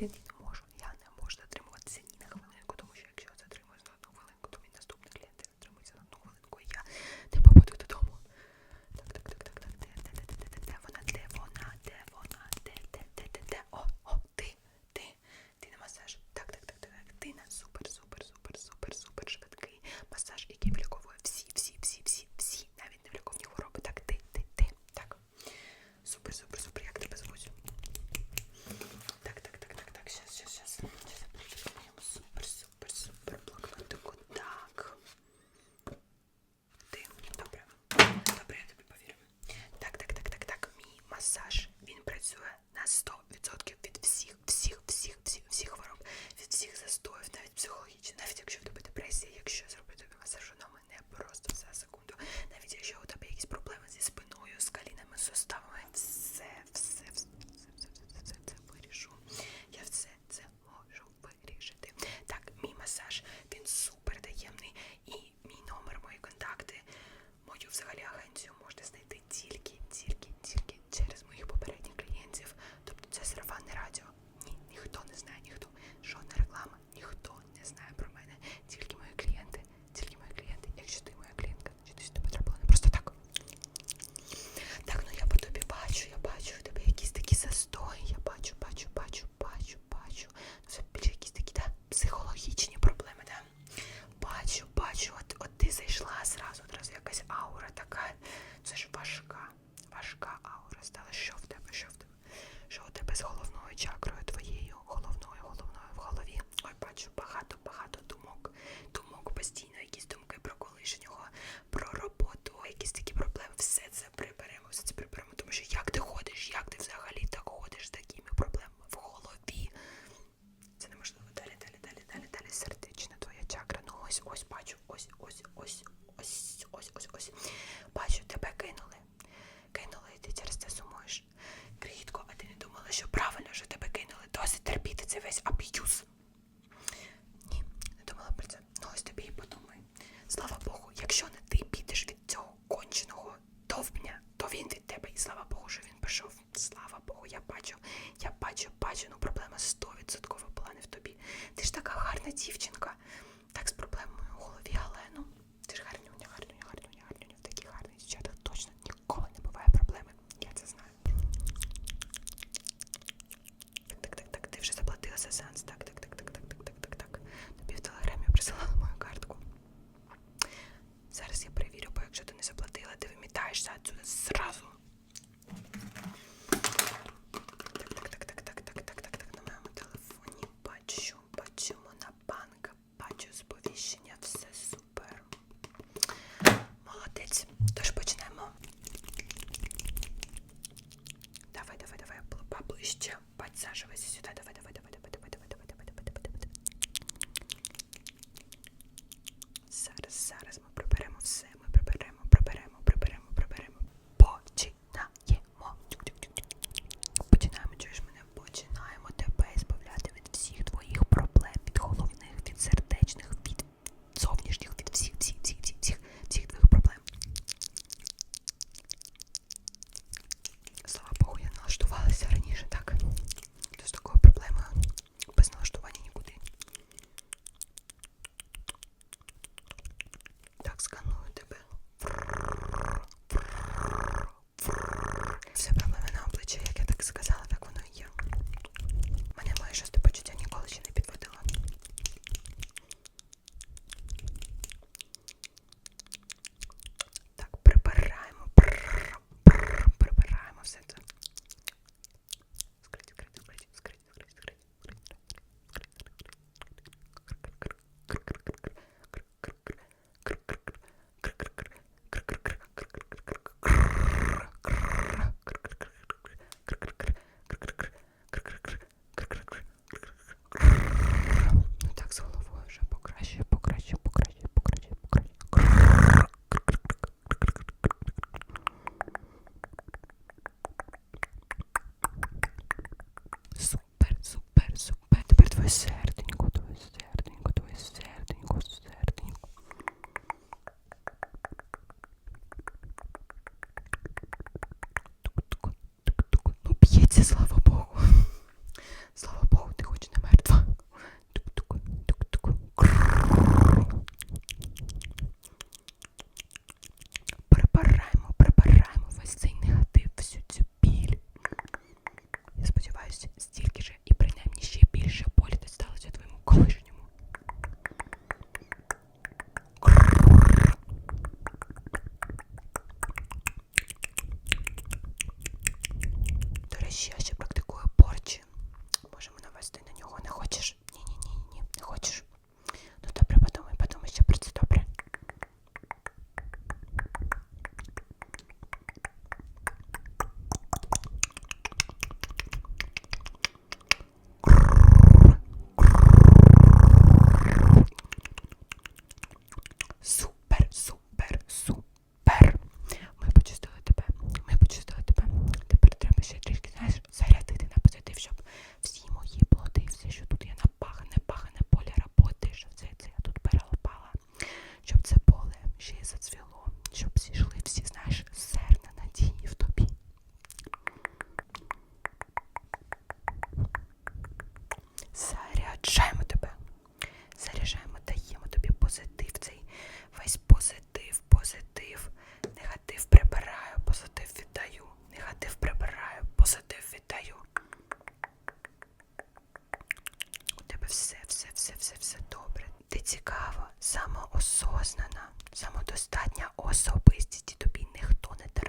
выглядит. чакру, терпіти цей весь аб'юз. because it sounds dumb. Цікава, самоосознана, самодостатня особистість. І тобі ніхто не треба,